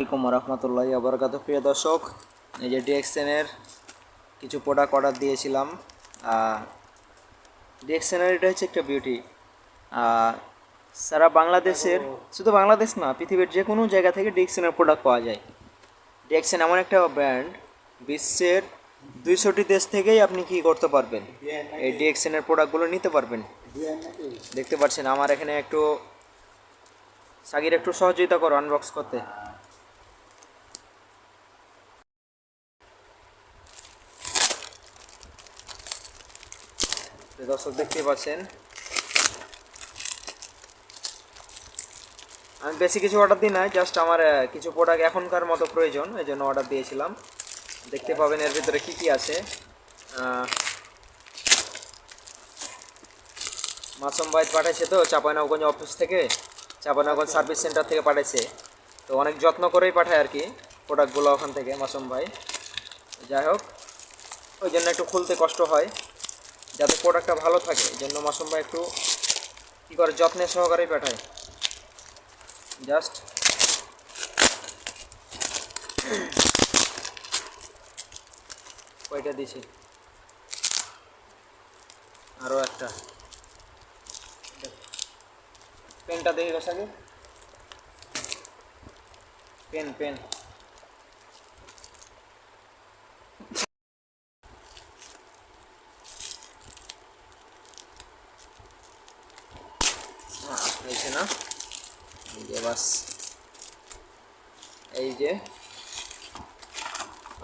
আসসালামাইকুম রহমতুল্লাহ আবরকাত প্রিয় দর্শক, এই যে ডিএক্সএনের কিছু প্রোডাক্ট অর্ডার দিয়েছিলাম ডিএক্সএনের এটা হচ্ছে একটা বিউটি সারা বাংলাদেশের, শুধু বাংলাদেশ না, পৃথিবীর যে কোনো জায়গা থেকে ডিএক্সএনের প্রোডাক্ট পাওয়া যায়। ডিএক্সএন এমন একটা ব্র্যান্ড বিশ্বের দুইশোটি দেশ থেকেই আপনি কি করতে পারবেন? এই ডিএক্সএনের প্রোডাক্টগুলো নিতে পারবেন। দেখতে পাচ্ছেন, আমার এখানে একটু সাগির একটু সহযোগিতা করো আনবক্স করতে। দর্শক দেখতে পাচ্ছেন। আমি বেশি কিছু অর্ডার দিই না জাস্ট আমার কিছু প্রোডাক্ট এখনকার মতো প্রয়োজন, এই জন্য অর্ডার দিয়েছিলাম। দেখতে পাবেন এর ভিতরে কি কি আছে। মাসুম ভাই পাঠাইছে তো, চাপাইনগঞ্জ অফিস থেকে। চাপাইনগঞ্জ সার্ভিস সেন্টার থেকে পাঠাইছে। তো অনেক যত্ন করেই পাঠায় আর কি প্রোডাক্টগুলো ওখান থেকে, মাসুম ভাই। যাই হোক, ওই জন্য একটু খুলতে কষ্ট হয়। যাতে প্রোডাক্টটা ভালো থাকে, এই জন্য মাসুম ভাই একটু কী করে যত্নের সহকারেই পাঠায়। জাস্ট কয়টা দিছি। আরও একটা। পেনটা দেখি বসাকে পেন পেন হয়েছে না? এই যে বাস। এই যে।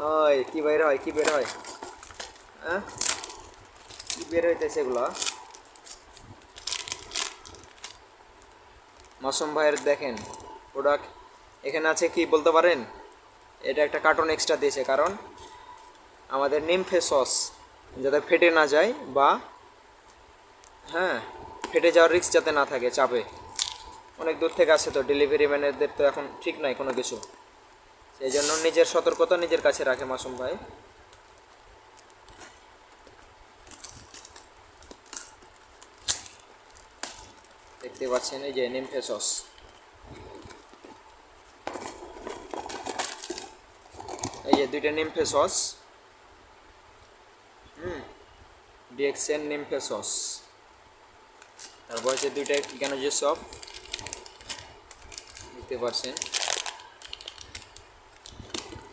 ওই, কি বের হয়, কি বের হয়? হ্যাঁ? কি বের হইতেছে এগুলো? মাসুম ভাইয়ের দেখেন প্রোডাক্ট এখানে আছে কি বলতে পারেন? এটা একটা কার্টন এক্সট্রা দিয়েছে, কারণ আমাদের নিম ফেস সস যাতে ফেটে না যায় বা হ্যাঁ ফেটে যাওয়ার রিস্ক যাতে না থাকে চাপে। অনেক দূর থেকে আসে তো ডেলিভারি ম্যানেরদের তো এখন ঠিক নাই কোনো কিছু। সেই জন্য নিজের সতর্কতা নিজের কাছে রাখে মাসুম ভাই। দেখতে পাচ্ছেন এই যে নিম ফেসস এই যে দুইটা নিম ফেসস হুম, ডিএক্সএন নিম ফেসস তারপর হচ্ছে দুইটা কেন যে সব দেখতে পাচ্ছেন।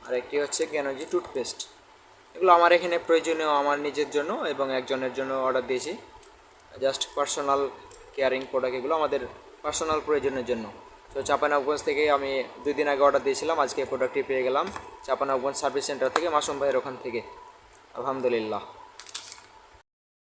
আর একটি হচ্ছে জ্ঞানজি টুথপেস্ট এগুলো আমার এখানে প্রয়োজনীয়, আমার নিজের জন্য এবং একজনের জন্য অর্ডার দিয়েছি। জাস্ট পার্সোনাল কেয়ারিং প্রোডাক্ট এগুলো আমাদের পার্সোনাল প্রয়োজনের জন্য। তো চাপানগঞ্জ থেকে আমি দুই দিন আগে অর্ডার দিয়েছিলাম, আজকে প্রোডাক্টটি পেয়ে গেলাম। চাপানগঞ্জ সার্ভিস সেন্টার থেকে মাসুম ভাইয়ের ওখান থেকে। আলহামদুলিল্লাহ।